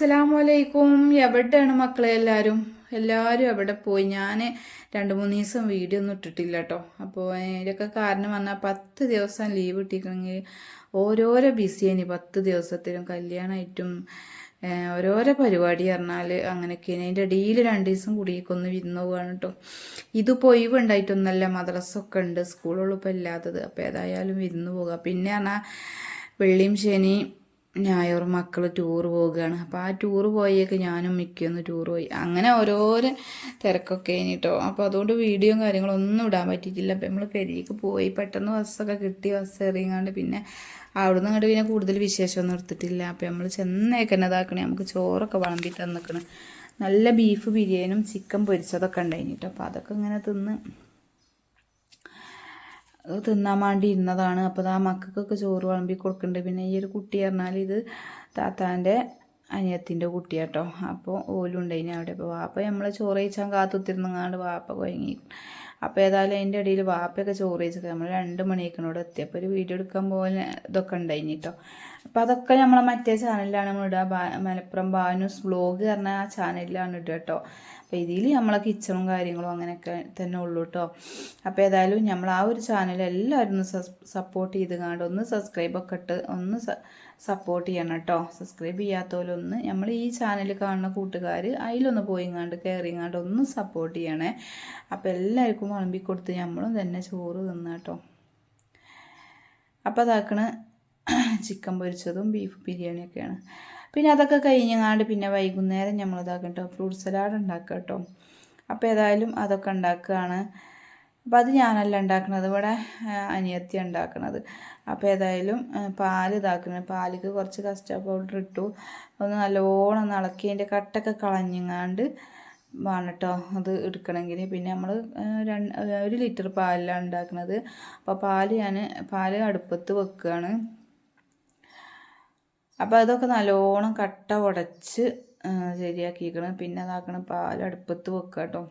അസ്സലാമലൈക്കും. എവിടെയാണ് മക്കളെ എല്ലാവരും എല്ലാവരും എവിടെ പോയി? ഞാൻ രണ്ട് മൂന്ന് ദിവസം വീഡിയോ ഒന്നും ഇട്ടിട്ടില്ല കേട്ടോ അപ്പോൾ ഇതിന്റെയൊക്കെ കാരണം പറഞ്ഞാൽ പത്ത് ദിവസം ലീവ് കിട്ടിക്കണമെങ്കിൽ ഓരോരോ ബിസിയാണ് പത്ത് ദിവസത്തിലും കല്യാണമായിട്ടും ഓരോരോ പരിപാടി പറഞ്ഞാൽ അങ്ങനെയൊക്കെയാണ്. അതിന്റെ ഇടയിൽ രണ്ട് ദിവസം കൂടിയൊക്കെ വിരുന്ന് പോവാണ് കേട്ടോ ഇത് പൊയ്വ് ഉണ്ടായിട്ടൊന്നല്ല മദ്രസൊക്കെ ഉണ്ട് സ്കൂളുകളിപ്പോൾ ഇല്ലാത്തത്. അപ്പോൾ ഏതായാലും വിരുന്ന് പോകുക പിന്നെ പറഞ്ഞാൽ വെള്ളിയും ശനി ഞായറും മക്കൾ ടൂർ പോവുകയാണ് അപ്പോൾ ആ ടൂർ പോയേക്ക് ഞാനും മിക്കൊന്ന് ടൂർ പോയി. അങ്ങനെ ഓരോരോ തിരക്കൊക്കെ കഴിഞ്ഞിട്ടോ അപ്പോൾ അതുകൊണ്ട് വീഡിയോയും കാര്യങ്ങളൊന്നും ഇടാൻ പറ്റിയിട്ടില്ല. അപ്പോൾ നമ്മൾ പെരിക്ക് പോയി പെട്ടെന്ന് ബസ്സൊക്കെ കിട്ടി ബസ് എറിയാണ്ട് പിന്നെ അവിടുന്ന് അങ്ങോട്ട് പിന്നെ കൂടുതൽ വിശേഷമൊന്നും എടുത്തിട്ടില്ല. അപ്പോൾ നമ്മൾ ചെന്നേക്ക് തന്നെ ഇതാക്കണേ. നമുക്ക് ചോറൊക്കെ വിളമ്പി നിൽക്കണം നല്ല ബീഫ് ബിരിയാണിയും ചിക്കൻ പൊരിച്ചതൊക്കെ ഉണ്ടായിട്ടോ അപ്പോൾ അതൊക്കെ ഇങ്ങനെ തിന്ന് തിന്നാൻ വേണ്ടി ഇരുന്നതാണ്. അപ്പോൾ ആ മക്കൾക്കൊക്കെ ചോറ് വിളമ്പി കൊടുക്കുന്നുണ്ട് പിന്നെ ഈ ഒരു കുട്ടി പറഞ്ഞാൽ ഇത് താത്താന്റെ അനിയത്തിന്റെ കുട്ടിയാട്ടോ. അപ്പോൾ ഓലുണ്ടായിനി അവിടെ. അപ്പോൾ വാപ്പ നമ്മളെ ചോറ് കഴിച്ചാൽ കാത്തുത്തിരുന്നങ്ങാണ്ട് വാപ്പ കുഴങ്ങി അപ്പോൾ ഏതായാലും അതിന്റെ ഇടയിൽ വാപ്പയൊക്കെ ചോറ് കഴിച്ചൊക്കെ നമ്മൾ രണ്ട് മണിയൊക്കെ എത്തി. അപ്പോൾ ഒരു വീഡിയോ എടുക്കാൻ പോലെ ഇതൊക്കെ ഉണ്ടായിനി കേട്ടോ അപ്പോൾ അതൊക്കെ നമ്മളെ മറ്റേ ചാനലിലാണ് നമ്മൾ ഇടുക മലപ്പുറം ബാനൂസ് വ്ലോഗ് പറഞ്ഞ ആ ചാനലിലാണ് ഇടുക കേട്ടോ അപ്പോൾ ഇതിൽ നമ്മളെ കിച്ചണും കാര്യങ്ങളും അങ്ങനെയൊക്കെ തന്നെ ഉള്ളൂ കേട്ടോ അപ്പോൾ ഏതായാലും നമ്മൾ ആ ഒരു ചാനൽ എല്ലാവരും ഒന്ന് സപ്പോർട്ട് ചെയ്ത് കണ്ട് ഒന്ന് സബ്സ്ക്രൈബൊക്കെ ഇട്ട് ഒന്ന് സപ്പോർട്ട് ചെയ്യണം കേട്ടോ സബ്സ്ക്രൈബ് ചെയ്യാത്തവരൊന്ന് നമ്മൾ ഈ ചാനൽ കാണുന്ന കൂട്ടുകാർ അതിലൊന്ന് പോയിങ്ങാണ്ട് കയറിങ്ങാണ്ട് ഒന്ന് സപ്പോർട്ട് ചെയ്യണേ. അപ്പോൾ എല്ലാവർക്കും വിളമ്പി കൊടുത്ത് നമ്മളും തന്നെ ചോറ് തിന്നാട്ടോ അപ്പോൾ അതാക്കണ ചിക്കൻ പൊരിച്ചതും ബീഫ് ബിരിയാണിയൊക്കെയാണ്. പിന്നെ അതൊക്കെ കഴിഞ്ഞങ്ങാണ്ട് പിന്നെ വൈകുന്നേരം നമ്മൾ ഇതാക്കും കേട്ടോ ഫ്രൂട്ട് സലാഡ് ഉണ്ടാക്കുക കേട്ടോ അപ്പോൾ ഏതായാലും അതൊക്കെ ഉണ്ടാക്കുകയാണ് അപ്പം അത് ഞാനല്ല ഉണ്ടാക്കുന്നത് ഇവിടെ അനിയത്തി ഉണ്ടാക്കുന്നത് അപ്പോൾ ഏതായാലും പാൽ ഇതാക്കുന്നത് പാലിക്ക് കുറച്ച് കസ്റ്റാർഡ് പൗഡർ ഇട്ടു. ഒന്ന് നല്ലോണം ഇളക്കി അതിന്റെ കട്ടൊക്കെ കളഞ്ഞങ്ങാണ്ട് വേണം കേട്ടോ അത് എടുക്കണമെങ്കിൽ പിന്നെ നമ്മൾ രണ്ട് ഒരു ലിറ്റർ പാലിലാണ് ഉണ്ടാക്കുന്നത് അപ്പോൾ പാൽ ഞാൻ പാൽ അടുപ്പത്ത് വെക്കുകയാണ് അപ്പോൾ അതൊക്കെ നല്ലോണം കട്ട ഉടച്ച് ശരിയാക്കിക്കണം പിന്നെ അതാക്കണം പാൽ അടുപ്പത്ത് വെക്കുക കേട്ടോ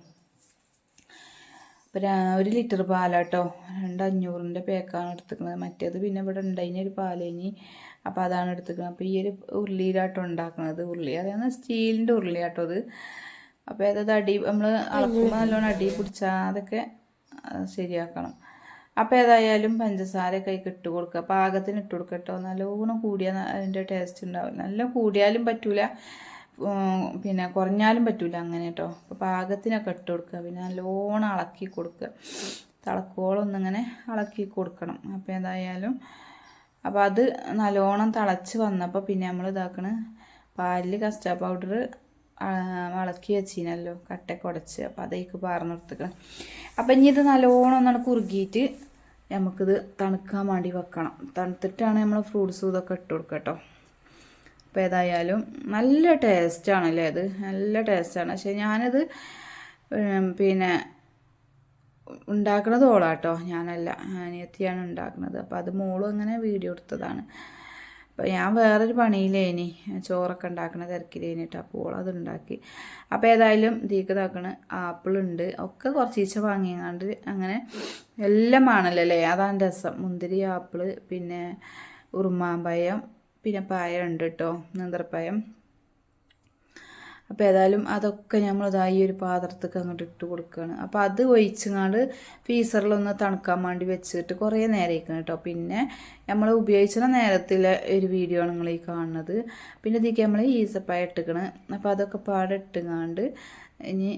അപ്പോൾ ഒരു ലിറ്റർ പാലാട്ടോ. രണ്ട് അഞ്ഞൂറിന്റെ പേക്കാണ് എടുത്തിക്കുന്നത് മറ്റേത് പിന്നെ ഇവിടെ ഉണ്ടായിന് ഒരു പാലേനി. അപ്പോൾ അതാണ് എടുത്തിക്കുന്നത് അപ്പോൾ ഈ ഒരു ഉരുളിയിലാട്ടോ ഉണ്ടാക്കുന്നത് ഉരുളി അതായത് സ്റ്റീലിന്റെ ഉരുളിയാട്ടോ അത്. അപ്പോൾ ഏതത് അടി നമ്മൾ അളക്കുമ്പോൾ നല്ലോണം അടി പിടിച്ചാൽ അതൊക്കെ ശരിയാക്കണം. അപ്പോൾ ഏതായാലും പഞ്ചസാരയൊക്കെ അതിൽ ഇട്ട് കൊടുക്കുക. പാകത്തിന് ഇട്ട് കൊടുക്കുക കേട്ടോ. നല്ലോണം കൂടിയാൽ അതിന്റെ ടേസ്റ്റ് ഉണ്ടാവും. നല്ല കൂടിയാലും പറ്റൂല. പിന്നെ കുറഞ്ഞാലും പറ്റൂല അങ്ങനെ കേട്ടോ. അപ്പോൾ പാകത്തിനൊക്കെ ഇട്ട് കൊടുക്കുക. പിന്നെ നല്ലോണം ഇളക്കി കൊടുക്കുക. തിളക്കോളൊന്നിങ്ങനെ ഇളക്കി കൊടുക്കണം. അപ്പോൾ ഏതായാലും അപ്പോൾ അത് നല്ലോണം തിളച്ച് വന്നപ്പോൾ പിന്നെ നമ്മൾ ഇതാക്കണ പാലിൽ കസ്റ്റാർഡ് പൗഡർ ഇളക്കി വെച്ചിനല്ലോ. കട്ടക്കുടച്ച് അപ്പോൾ അതേക്ക് പാർന്നെടുത്തുക്കണം അപ്പം ഇനി ഇത് നല്ലോണം ഒന്നാണ് കുറുകിയിട്ട് നമുക്കിത് തണുക്കാൻ വേണ്ടി വെക്കണം. തണുത്തിട്ടാണ് നമ്മൾ ഫ്രൂട്ട്സ് ഇതൊക്കെ ഇട്ട് കൊടുക്കുക കേട്ടോ. അപ്പോൾ ഏതായാലും നല്ല ടേസ്റ്റാണല്ലേ അത് നല്ല ടേസ്റ്റാണ് പക്ഷേ ഞാനത് പിന്നെ ഉണ്ടാക്കണത് ഓളാട്ടോ ഞാനല്ല അനിയത്തിയാണ് ഉണ്ടാക്കുന്നത് അപ്പോൾ അത് മോളും അങ്ങനെ വീഡിയോ എടുത്തതാണ്. അപ്പോൾ ഞാൻ വേറൊരു പണിയിലേനി. ചോറൊക്കെ ഉണ്ടാക്കണ തിരക്കിലേനിട്ട് അപ്പോൾ ഓളത് ഉണ്ടാക്കി. അപ്പോൾ ഏതായാലും തീക്ക് ഇതാക്കണ. ആപ്പിളുണ്ട്. ഒക്കെ കുറച്ച് ഈച്ച വാങ്ങിയങ്ങാണ്ട് അങ്ങനെ എല്ലാം ആണല്ലോ അല്ലേ അതാണ് രസം. മുന്തിരി ആപ്പിൾ പിന്നെ ഉറുമാമ്പയം പിന്നെ പായ ഉണ്ട് കേട്ടോ നേന്ത്രപ്പഴം അപ്പോൾ ഏതായാലും അതൊക്കെ നമ്മൾ ഇതായി ഒരു പാത്രത്തേക്ക് അങ്ങോട്ട് ഇട്ട് കൊടുക്കുകയാണ് അപ്പോൾ അത് ഒഴിച്ചങ്ങാണ്ട് ഫീസറിലൊന്ന് തണുക്കാൻ വേണ്ടി വെച്ചിട്ട് കുറേ നേരം ഇരിക്കണം കേട്ടോ പിന്നെ നമ്മൾ ഉപയോഗിച്ച നേരത്തിലെ ഒരു വീഡിയോ ആണ് നിങ്ങൾ ഈ കാണുന്നത്. പിന്നെ ഇതിലേക്ക് നമ്മൾ ഈസപ്പായ ഇട്ടിക്കണം. അപ്പോൾ അതൊക്കെ പാടെ ഇട്ടുങ്ങാണ്ട് ഇനി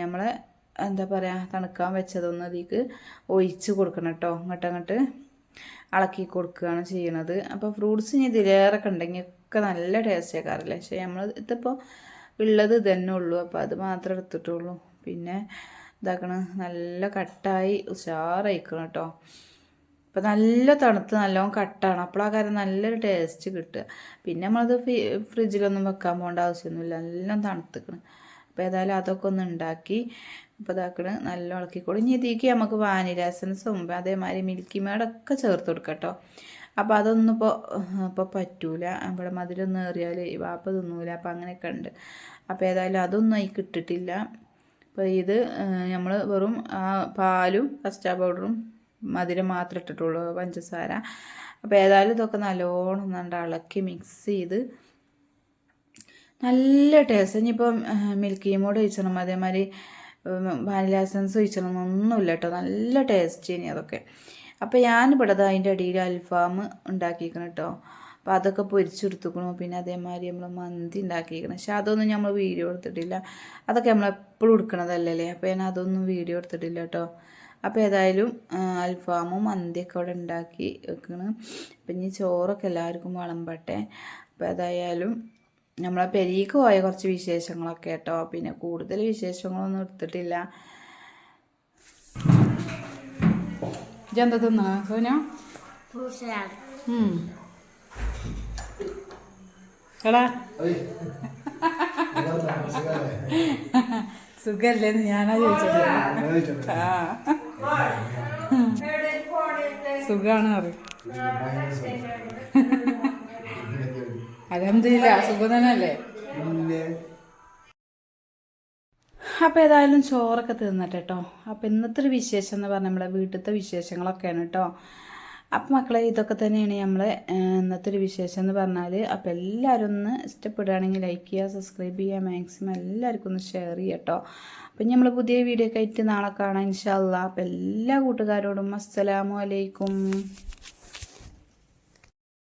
നമ്മളെ എന്താ പറയുക തണുക്കാൻ വെച്ചതൊന്ന് അതിലേക്ക് ഒഴിച്ച് കൊടുക്കണം കേട്ടോ അങ്ങോട്ട് അങ്ങോട്ട് ഇളക്കി കൊടുക്കുകയാണ് ചെയ്യണത്. അപ്പോൾ ഫ്രൂട്ട്സ് ഇനി ഇതിലേറെ ഉണ്ടെങ്കിൽ ഒക്കെ നല്ല ടേസ്റ്റ് ആക്കാറില്ലേ പക്ഷേ നമ്മൾ ഇതിപ്പോൾ ഉള്ളത് തന്നെ ഉള്ളൂ. അപ്പോൾ അത് മാത്രം എടുത്തിട്ടുള്ളൂ. പിന്നെ ഇതാക്കണ നല്ല കട്ടായി ഉഷാറായിക്കണം കേട്ടോ അപ്പോൾ നല്ല തണുത്ത് നല്ലോണം കട്ടാണ്. അപ്പോൾ ആ കാര്യം നല്ലൊരു ടേസ്റ്റ് കിട്ടുക പിന്നെ നമ്മളത് ഫ്രി ഫ്രിഡ്ജിലൊന്നും വെക്കാൻ പോകേണ്ട ആവശ്യമൊന്നുമില്ല എല്ലാം തണുത്തിക്കണം. അപ്പോൾ ഏതായാലും അതൊക്കെ ഒന്ന് ഉണ്ടാക്കി അപ്പോൾ ഇതാക്കണ് നല്ല ഇളക്കിക്കോളും. ഇനി ഇതിലേക്ക് നമുക്ക് വാനില എസൻസും അതേമാതിരി മിൽക്കി മേടൊക്കെ ചേർത്ത് കൊടുക്കാം കേട്ടോ അപ്പോൾ അതൊന്നും ഇപ്പോൾ ഇപ്പോൾ പറ്റൂല. ഇവിടെ മധുരം ഏറിയാൽ വാപ്പ തിന്നൂല. അപ്പോൾ അങ്ങനെയൊക്കെ ഉണ്ട്. അപ്പോൾ ഏതായാലും അതൊന്നും അതിൽ കിട്ടിട്ടില്ല അപ്പോൾ ഇത് നമ്മൾ വെറും പാലും കസ്റ്റാർഡ് പൗഡറും മധുരം മാത്രം ഇട്ടിട്ടുള്ളൂ പഞ്ചസാര. അപ്പോൾ ഏതായാലും ഇതൊക്കെ നല്ലോണം നല്ല ഇളക്കി മിക്സ് ചെയ്ത് നല്ല ടേസ്റ്റ് ഇനിയിപ്പം മിൽക്കി മോഡ് ഒഴിച്ചണം. അതേമാതിരി വാനില എസൻസ് ഒഴിച്ചണം. ഒന്നുമില്ല കേട്ടോ നല്ല ടേസ്റ്റ് ഇനി അതൊക്കെ. അപ്പോൾ ഞാനിവിടെ അതിന്റെ അടിയിൽ അൽഫാം ഉണ്ടാക്കിയിരിക്കണം കേട്ടോ അപ്പോൾ അതൊക്കെ പൊരിച്ചെടുത്തുക്കണു. പിന്നെ അതേമാതിരി നമ്മൾ മന്തി ഉണ്ടാക്കിയിരിക്കണം പക്ഷെ അതൊന്നും നമ്മൾ വീഡിയോ എടുത്തിട്ടില്ല. അതൊക്കെ നമ്മൾ എപ്പോഴും എടുക്കണതല്ലേ അപ്പോൾ ഞാൻ അതൊന്നും വീഡിയോ എടുത്തിട്ടില്ല കേട്ടോ അപ്പോൾ ഏതായാലും അൽഫാമും മന്തിയൊക്കെ അവിടെ ഉണ്ടാക്കി വെക്കണം. അപ്പം ഇനി ചോറൊക്കെ എല്ലാവർക്കും വിളമ്പട്ടെ. അപ്പോൾ ഏതായാലും നമ്മളെ പെരീക്ക് പോയ കുറച്ച് വിശേഷങ്ങളൊക്കെ കേട്ടോ പിന്നെ കൂടുതൽ വിശേഷങ്ങളൊന്നും എടുത്തിട്ടില്ല. ഇജെന്താ തിന്നാ? സോന. എടാ. സുഖല്ലേന്ന് ഞാനാ ചോദിച്ചത്. ആ. സുഖാണ് പറയും അലഹമില്ല സുഖം തന്നെയല്ലേ? അപ്പോൾ ഏതായാലും ചോറൊക്കെ തിന്നിട്ട് കേട്ടോ അപ്പോൾ ഇന്നത്തെ ഒരു വിശേഷം എന്ന് പറഞ്ഞാൽ നമ്മളെ വീട്ടിലത്തെ വിശേഷങ്ങളൊക്കെയാണ് കേട്ടോ അപ്പം മക്കളെ ഇതൊക്കെ തന്നെയാണ് നമ്മളെ ഇന്നത്തെ ഒരു വിശേഷം എന്ന് പറഞ്ഞാൽ അപ്പോൾ എല്ലാവരും ഒന്ന് ഇഷ്ടപ്പെടുകയാണെങ്കിൽ ലൈക്ക് ചെയ്യുക സബ്സ്ക്രൈബ് ചെയ്യുക മാക്സിമം എല്ലാവർക്കും ഒന്ന് ഷെയർ ചെയ്യുക കേട്ടോ അപ്പം നമ്മൾ പുതിയ വീഡിയോ ഒക്കെ നാളെ കാണാം ഇൻഷാല്ല അപ്പം എല്ലാ കൂട്ടുകാരോടും അസ്സലാമു അലൈക്കും.